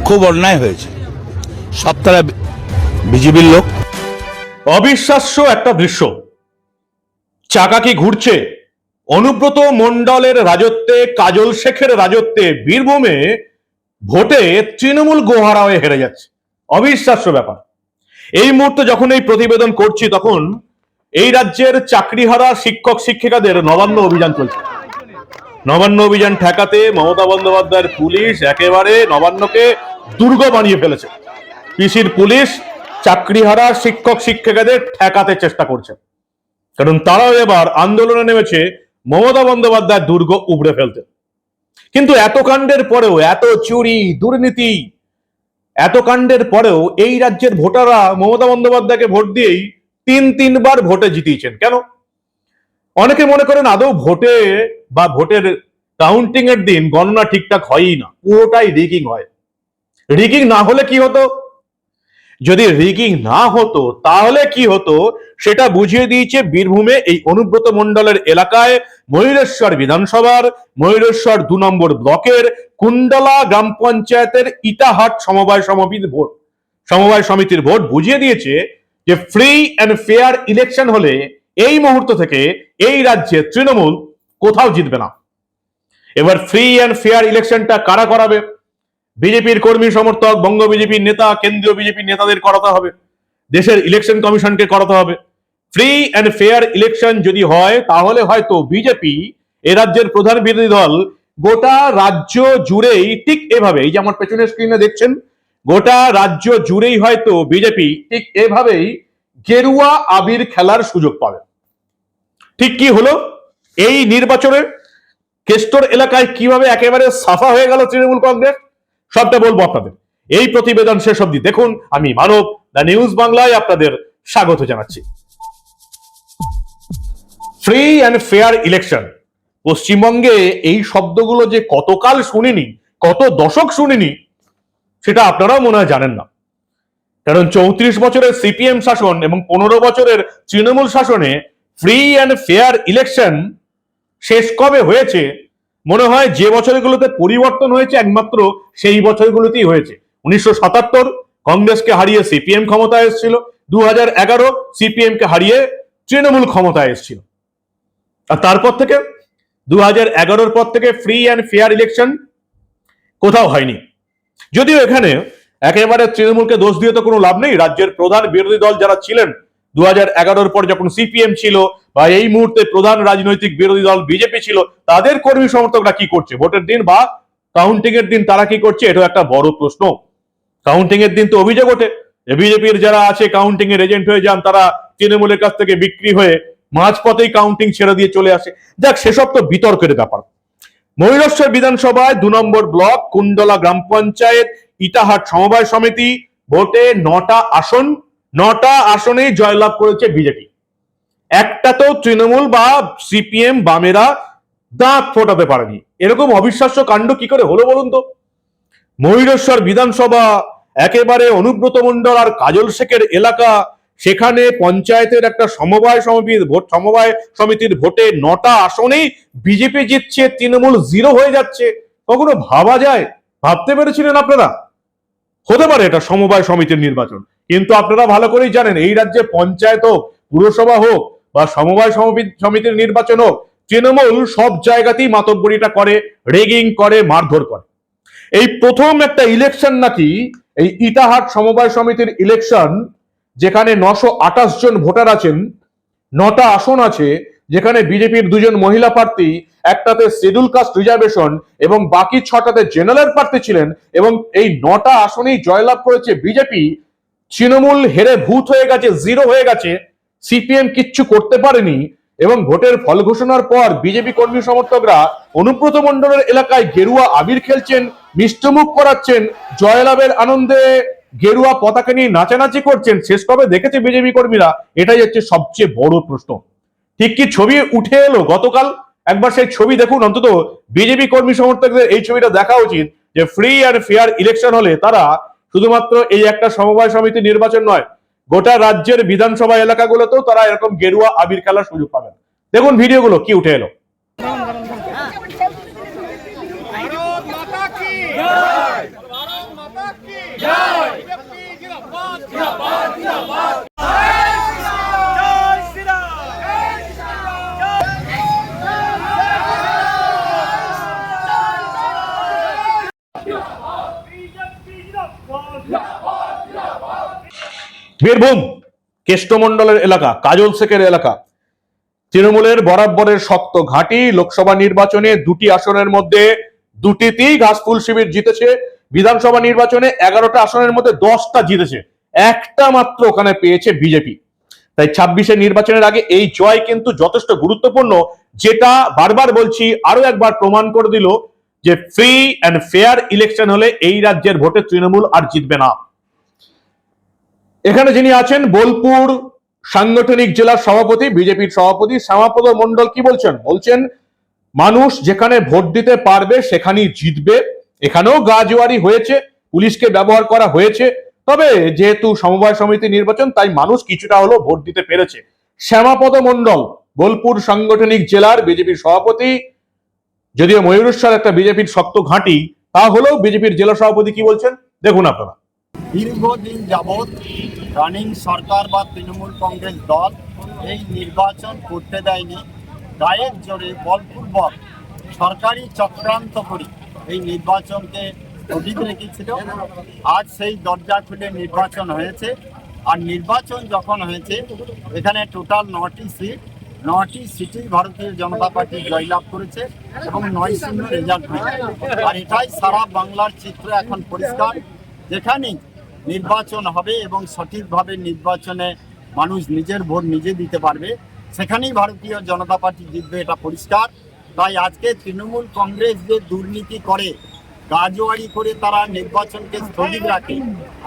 খুব অন্যায় হয়েছে। সব তারা বিজেপির লোক। অবিশ্বাস্য একটা দৃশ্য। চাকা কি ঘুরছে। অনুব্রত মণ্ডলের রাজত্বে, কাজল শেখের রাজত্বে, বীরভূমে ভোটে তৃণমূল গোহারা হয়ে হেরে যাচ্ছে। অবিশ্বাস্য ব্যাপার। এই মুহূর্তে যখন এই প্রতিবেদন করছি, তখন এই রাজ্যের চাকরিহারা শিক্ষক শিক্ষিকাদের নবান্ন অভিযান চলছে। নবান্ন অভিযান ঠেকাতে মমতা বন্দ্যোপাধ্যায়ের পুলিশ একেবারে নবান্নকে দুর্গ বানিয়ে ফেলেছে। পিসির পুলিশ চাকরিহারা শিক্ষক শিক্ষিকাদের ঠেকাতে চেষ্টা করছে। কারণ তারাও এবার আন্দোলনে নেমেছে মমতা বন্দ্যোপাধ্যায়ের দুর্গ উবড়ে ফেলতে। কিন্তু এত কাণ্ডের পরেও, এত চুরি, দুর্নীতি, এত কাণ্ডের পরেও এই রাজ্যের ভোটাররা মমতা বন্দ্যোপাধ্যায়কে ভোট দিয়েই তিন তিনবার ভোটে জিতিয়েছেন। কেন? অনেকে মনে করেন আদৌ ভোটে বা ভোটের কাউন্টিং এর দিন গণনা ঠিকঠাক হয়ই না, পুরোটাই রিগিং হয়। রিগিং না হলে কি হতো? যদি রিগিং না হতো, তাহলে কি হতো? সেটা বুঝিয়ে দিয়েছে বীরভূমে এই অনুব্রত মন্ডলের এলাকায় ময়ূরেশ্বর বিধানসভার, ময়ূরেশ্বর দু নম্বর ব্লকের কুণ্ডলা গ্রাম পঞ্চায়েতের ইটাহাট সমবায় সমিতির ভোট। সমবায় সমিতির ভোট বুঝিয়ে দিয়েছে যে ফ্রি অ্যান্ড ফেয়ার ইলেকশন হলে এই মুহূর্ত থেকে এই রাজ্যে তৃণমূল কোথাও জিতবে না। এবার ফ্রি অ্যান্ড ফেয়ার ইলেকশনটা কারা করাবে? বিজেপির কর্মী সমর্থক, বঙ্গ বিজেপির নেতা, কেন্দ্রীয় বিজেপির নেতাদের করাতে হবে। দেশের ইলেকশন কমিশনকে করাতে হবে। ফ্রি অ্যান্ড ফেয়ার ইলেকশন যদি হয়, তাহলে হয়তো বিজেপি এ রাজ্যের প্রধান বিরোধী দল গোটা রাজ্য জুড়েই ঠিক এভাবে এই যে আমার পেছনের স্ক্রিনে দেখছেন, গোটা রাজ্য জুড়েই হয়তো বিজেপি ঠিক এভাবেই গেরুয়া আবির খেলার সুযোগ পাবে। ঠিক কি হলো? এই নির্বাচনে কেষ্টর এলাকায় কীভাবে একেবারে সাফা হয়ে গেল তৃণমূল কংগ্রেস? সবটা বলব আপনাদের। এই প্রতিবেদন শেষ অব্দি দেখুন। আমি মানব দ্য নিউজ বাংলায় আপনাদের স্বাগত জানাচ্ছি। Free and fair election. পশ্চিমবঙ্গে এই শব্দগুলো যে কতকাল শুনিনি, কত দশক শুনিনি, সেটা আপনারাও মনে হয় জানেন না। কারণ চৌত্রিশ বছরের সিপিএম শাসন এবং পনেরো বছরের তৃণমূল শাসনে ফ্রি অ্যান্ড ফেয়ার ইলেকশন শেষ কবে হয়েছে? মনে হয় যে বছরগুলোতে পরিবর্তন হয়েছে একমাত্র, সেই বছরগুলোতেই হয়েছে। উনিশশো সাতাত্তর, কংগ্রেসকে হারিয়ে সিপিএম ক্ষমতায় এসেছিল। দু হাজার এগারো সিপিএম কে হারিয়ে তৃণমূল ক্ষমতায় এসেছিল। আর তারপর থেকে দু হাজার এগারোর পর থেকে ফ্রি অ্যান্ড ফেয়ার ইলেকশন কোথাও হয়নি। যদিও এখানে একেবারে তৃণমূলকে দোষ দিয়ে তো কোনো লাভ নেই। রাজ্যের প্রধান বিরোধী দল যারা ছিলেন দু হাজার পর যখন সিপিএম ছিল বা এই মুহূর্তে প্রধান রাজনৈতিক বিরোধী দল বিজেপি ছিল, তাদের কর্মী সমর্থকরা কি করছে? ভোটের দিন বা কাউন্টিং এর দিন তারা কি করছে? এটা একটা বড় প্রশ্ন। কাউন্টিং এর দিন তো অভিযোগ ওঠে। বিজেপির যারা আছে কাউন্টিং এর এজেন্ট হয়ে যান, তারা তৃণমূলের কাছ থেকে বিক্রি হয়ে মাঝপথেই কাউন্টিং ছেড়ে দিয়ে চলে আসে। যাক, সেসব তো বিতর্কের ব্যাপার। ময়ূরেশ্বর বিধানসভায় দু নম্বর ব্লক, কুণ্ডলা গ্রাম পঞ্চায়েত ইটাহাট সমবায় সমিতি ভোটে নটা আসন, নটা আসনেই জয়লাভ করেছে বিজেপি। একটা তো তৃণমূল বা সিপিএম বামেরা দাঁত ফোটাতে পারেনি। এরকম অবিশ্বাস্য কাণ্ড কি করে হলো বলুন তো? ময়ূরেশ্বর বিধানসভা, একেবারে অনুব্রত মণ্ডল আর কাজল শেখের এলাকা, সেখানে পঞ্চায়েতের একটা সমবায় সমিতির ভোট, সমবায় সমিতির ভোটে নটা আসনেই বিজেপি জিতছে, তৃণমূল জিরো হয়ে যাচ্ছে। কখনো ভাবা যায়? ভাবতে পেরেছিলেন আপনারা? হতে পারে এটা সমবায় সমিতির নির্বাচন। কিন্তু আপনারা ভালো করেই জানেন, এই রাজ্যে পঞ্চায়েত হোক, পুরসভা হোক বা সমবায় সমিতির নির্বাচন হোক, তৃণমূল সব জায়গাতেই মাতব্বরিটা করে, রেগিং করে, মারধর করে। এই প্রথম একটা ইলেকশন নাকি, এই ইটাহাট সমবায় সমিতির ইলেকশন যেখানে নশো আঠাশ জন ভোটার আছেন, নটা আসন আছে যেখানে বিজেপির দুজন মহিলা প্রার্থী, একটাতে শিডিউল কাস্ট রিজার্ভেশন এবং বাকি ছটাতে জেনারেল প্রার্থী ছিলেন এবং এই নটা আসনেই জয়লাভ করেছে বিজেপি। তৃণমূল হেরে ভূত হয়ে গেছে, জিরো হয়ে গেছে, সিপিএম কিচ্ছু করতে পারেনি এবং ভোটের ফল ঘোষণার পর বিজেপি কর্মী সমর্থকরা অনুব্রত মণ্ডলের এলাকায় গেরুয়া আবির খেলছেন, মিষ্টমুখ করাচ্ছেন, জয়লাভের আনন্দে গেরুয়া পতাকা নিয়ে নাচানাচি করছেন। শেষ কবে দেখেছে বিজেপি কর্মীরা? এটাই হচ্ছে সবচেয়ে বড় প্রশ্ন। ঠিক কি ছবি উঠে এলো? গতকাল একবার সেই ছবি দেখুন অন্তত বিজেপি কর্মী সমর্থকদের এই ছবিটা দেখা উচিত যে ফ্রি অ্যান্ড ফেয়ার ইলেকশন হলে তারা শুধুমাত্র এই একটা সমবায় সমিতি নির্বাচন নয় গোটা রাজ্যের বিধানসভা এলাকাগুলোতেও তারা এরকম গেরুয়া আবির খেলার সুযোগ পাবেন। দেখুন ভিডিওগুলো কি উঠে এলো। বীরভূম কেষ্টমন্ডলের এলাকা, কাজল শেখের এলাকা। তৃণমূলের বরাবরের শক্ত ঘাঁটি, লোকসভা নির্বাচনে দুটি আসনের মধ্যে দুটিতেই ঘাসফুল শিবির জিতেছে। বিধানসভা নির্বাচনে এগারোটা আসনের মধ্যে দশটা জিতেছে। একটা মাত্র ওখানে পেয়েছে বিজেপি। তাই ছাব্বিশে নির্বাচনের আগে এই জয় কিন্তু যথেষ্ট গুরুত্বপূর্ণ, যেটা বারবার বলছি আরও একবার প্রমাণ করে দিল যে ফ্রি অ্যান্ড ফেয়ার ইলেকশন হলে এই রাজ্যের ভোটে তৃণমূল আর জিতবে না। এখানে যিনি আছেন বোলপুর সাংগঠনিক জেলার সভাপতি, বিজেপির সভাপতি শ্যামাপদ মন্ডল কি বলছেন? বলছেন, মানুষ যেখানে ভোট দিতে পারবে সেখানেই জিতবে। এখানেও গাজোয়ারি হয়েছে, পুলিশকে ব্যবহার করা হয়েছে। তবে যেহেতু সমবায় সমিতি নির্বাচন, তাই মানুষ কিছুটা হলেও ভোট দিতে পেরেছে। শ্যামাপদ মন্ডল বোলপুর সাংগঠনিক জেলার বিজেপির সভাপতি যদিও ময়ূরেশ্বর একটা বিজেপির শক্ত ঘাঁটি, তা হলেও বিজেপির জেলা সভাপতি কি বলছেন? দেখুন আপনারা। দীর্ঘদিন যাবৎ রানিং সরকার বা তৃণমূল কংগ্রেস দল এই নির্বাচন করতে দেয়নি। গায়ের জোরে বলপূর্বক সরকারি চক্রান্ত করে এই নির্বাচনকে স্থগিত রেখেছিল। আজ সেই দরজা খুলে নির্বাচন হয়েছে। আর নির্বাচন যখন হয়েছে, এখানে টোটাল নটি সিট নটি সিটি ভারতীয় জনতা পার্টি জয়লাভ করেছে এবং নয় শূন্য রেজাল্ট হয়েছে। আর এটাই সারা বাংলার চিত্র এখন পরিষ্কার। যেখানেই নির্বাচন হবে এবং সঠিকভাবে নির্বাচনে মানুষ নিজের ভোট নিজে দিতে পারবে, সেখানেই ভারতীয় জনতা পার্টি জিতবে, এটা পরিষ্কার। তাই আজকে তৃণমূল কংগ্রেস যে দুর্নীতি করে, গাজোয়ারি করে তারা নির্বাচনকে স্থগিত রাখে,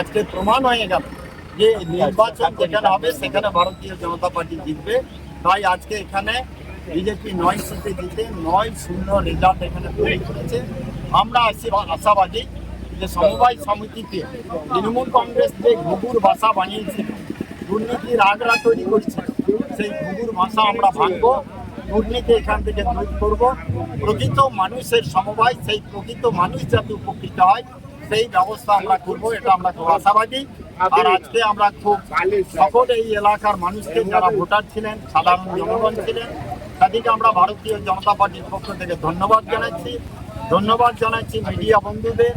আজকে প্রমাণ হয়ে গেল যে নির্বাচন যেখানে হবে, সেখানে ভারতীয় জনতা পার্টি জিতবে। তাই আজকে এখানে বিজেপি নয় সিটে জিতে নয় শূন্য রেজাল্ট এখানে তৈরি করেছে। আমরা আশি- আশাবাদী যে সমবায় সমিতিকে তৃণমূল কংগ্রেস যে ঘুঘুর ভাষা বানিয়েছিল দুর্নীতির আগ্রা তৈরি করেছে, সেই ঘুঘুর ভাষা আমরা ভাঙবো, দুর্নীতি এখান থেকে দূর করব। প্রকৃত মানুষের সমবায়, সেই প্রকৃত মানুষ যাতে উপকৃত হয়, সেই ব্যবস্থা আমরা করব, এটা আমরা খুব আশাবাদী। আর আজকে আমরা খুব সকল এই এলাকার মানুষকে যারা ভোটার ছিলেন, সাধারণ জনগণ ছিলেন, তাদেরকে আমরা ভারতীয় জনতা পার্টির পক্ষ থেকে ধন্যবাদ জানাচ্ছি। ধন্যবাদ জানাচ্ছি মিডিয়া বন্ধুদের,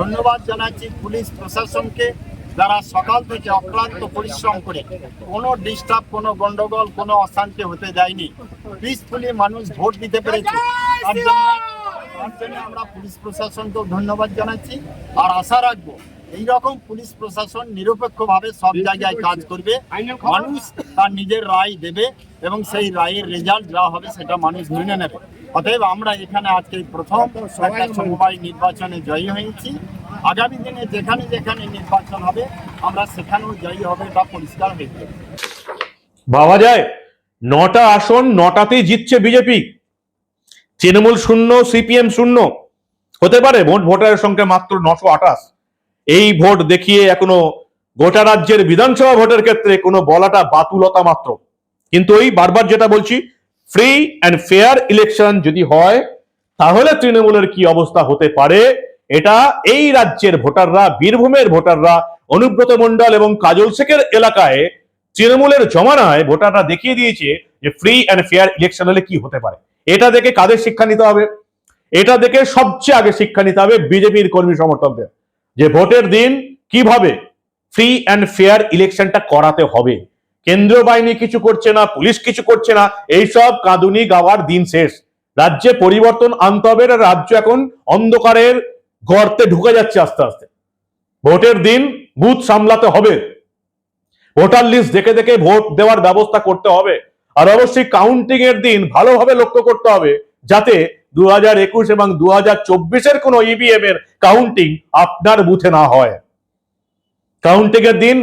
ধন্যবাদ জানাচ্ছি পুলিশ প্রশাসনকে যারা সকাল থেকে অক্লান্ত পরিশ্রম করে কোনো ডিস্টার্ব কোনো গন্ডগোল, কোনো অশান্তি হতে দেয়নি। পিসফুলি মানুষ ভোট দিতে পেরেছে। তার জন্য আমরা পুলিশ প্রশাসনকেও ধন্যবাদ জানাচ্ছি। আর আশা রাখব এইরকম পুলিশ প্রশাসন নিরপেক্ষভাবে সব জায়গায় কাজ করবে। মানুষ তার নিজের রায় দেবে এবং সেই রায়ের রেজাল্ট যা হবে সেটা মানুষ মেনে নেবে। অতএব আমরা এখানে আজকে প্রথম একটা সমবায় নির্বাচনে জয়ী হয়েছি। আগামী দিনে যেখানে যেখানে নির্বাচন হবে আমরা সেখানেও জয়ী হবে এটা পরিষ্কার হয়ে যাবে। ভাবা যায় নটা আসন নটাতেই জিতছে বিজেপি। তৃণমূল শূন্য, সিপিএম শূন্য। হতে পারে ভোট ভোটারের সংখ্যা মাত্র নশো আঠাশ। এই ভোট দেখিয়ে এখনও গোটা রাজ্যের বিধানসভা ভোটের ক্ষেত্রে কোনো বলাটা বাতুলতা মাত্র। কিন্তু ওই বারবার যেটা বলছি ফ্রি অ্যান্ড ফেয়ার ইলেকশন যদি হয়, তাহলে তৃণমূলের কি অবস্থা হতে পারে? এটা এই রাজ্যের ভোটাররা, বীরভূমের ভোটাররা, অনুব্রত মণ্ডল এবং কাজল শেখের এলাকায় তৃণমূলের জমানায় ভোটাররা দেখিয়ে দিয়েছে যে ফ্রি অ্যান্ড ফেয়ার ইলেকশন হলে কি হতে পারে। এটা দেখে কাদের শিক্ষা নিতে হবে? এটা দেখে সবচেয়ে আগে শিক্ষা নিতে হবে বিজেপির কর্মী সমর্থকদের। যে ভোটের দিন কীভাবে ফ্রি অ্যান্ড ফেয়ার ইলেকশনটা করাতে হবে। কেন্দ্রীয় বাহিনী কিছু করছে না, পুলিশ কিছু করছে না, এইসব কাঁদুনি গাওয়ার দিন শেষ। রাজ্যে পরিবর্তন আনতে হবে রাজ্য এখন অন্ধকারের গর্তে ঢুকে যাচ্ছে আস্তে আস্তে। ভোটের দিন বুথ সামলাতে হবে। ভোটার লিস্ট দেখে দেখে ভোট দেওয়ার ব্যবস্থা করতে হবে। আর অবশ্যই কাউন্টিং এর দিন ভালোভাবে লক্ষ্য করতে হবে যাতে দু হাজার একুশ এবং দু হাজার চব্বিশের কোনো ইভিএম এর কাউন্টিং আপনার বুথে না হয়। কাউন্টিং এর দিন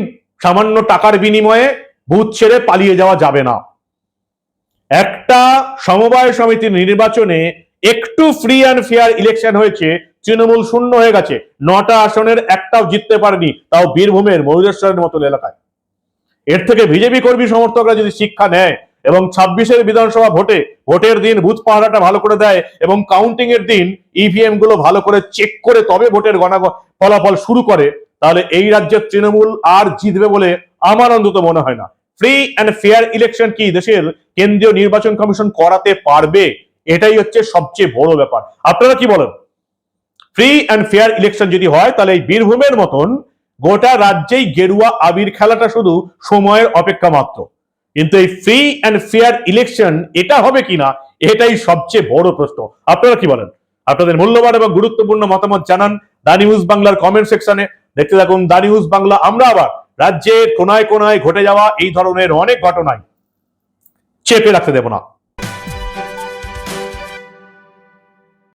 সামান্য টাকার বিনিময়ে বুথ ছেড়ে পালিয়ে যাওয়া যাবে না। একটা সমবায় সমিতির নির্বাচনে একটু ফ্রি অ্যান্ড ফেয়ার ইলেকশন হয়েছে, তৃণমূল শূন্য হয়ে গেছে। নটা আসনের একটাও জিততে পারেনি, তাও বীরভূমের ময়ূরেশ্বরের মতো এলাকায়। এর থেকে বিজেপি কর্মী সমর্থকরা যদি শিক্ষা নেয় এবং ছাব্বিশের বিধানসভা ভোটে, ভোটের দিন বুথ পাহারাটা ভালো করে দেয় এবং কাউন্টিং এর দিন ইভিএমগুলো ভালো করে চেক করে তবে ভোটের গণা ফলাফল শুরু করে, তাহলে এই রাজ্যের তৃণমূল আর জিতবে বলে আমার অন্তত মনে হয় না। ফ্রি অ্যান্ড ফেয়ার ইলেকশন কি দেশের কেন্দ্রীয় নির্বাচন কমিশন করাতে পারবে? এটাই হচ্ছে সবচেয়ে বড় ব্যাপার। আপনারা কি বলেন? ফ্রি অ্যান্ড ফেয়ার ইলেকশন যদি হয়, তাহলে এই বীরভূমের মতন গোটা রাজ্যেই গেরুয়া আবির খেলাটা শুধু সময়ের অপেক্ষা মাত্র। কিন্তু এই ফ্রি অ্যান্ড ফেয়ার ইলেকশন এটা হবে কিনা, এটাই সবচেয়ে বড় প্রশ্ন। আপনারা কি বলেন? আপনাদের মূল্যবান এবং গুরুত্বপূর্ণ মতামত জানান দা নিউজ বাংলার কমেন্ট সেকশনে দেখতে থাকুন দা নিউজ বাংলা। আমরা আবার রাজ্যের কোনায় কোনায় ঘটে যাওয়া এই ধরনের অনেক ঘটনায় চেপে রাখতে দেব না।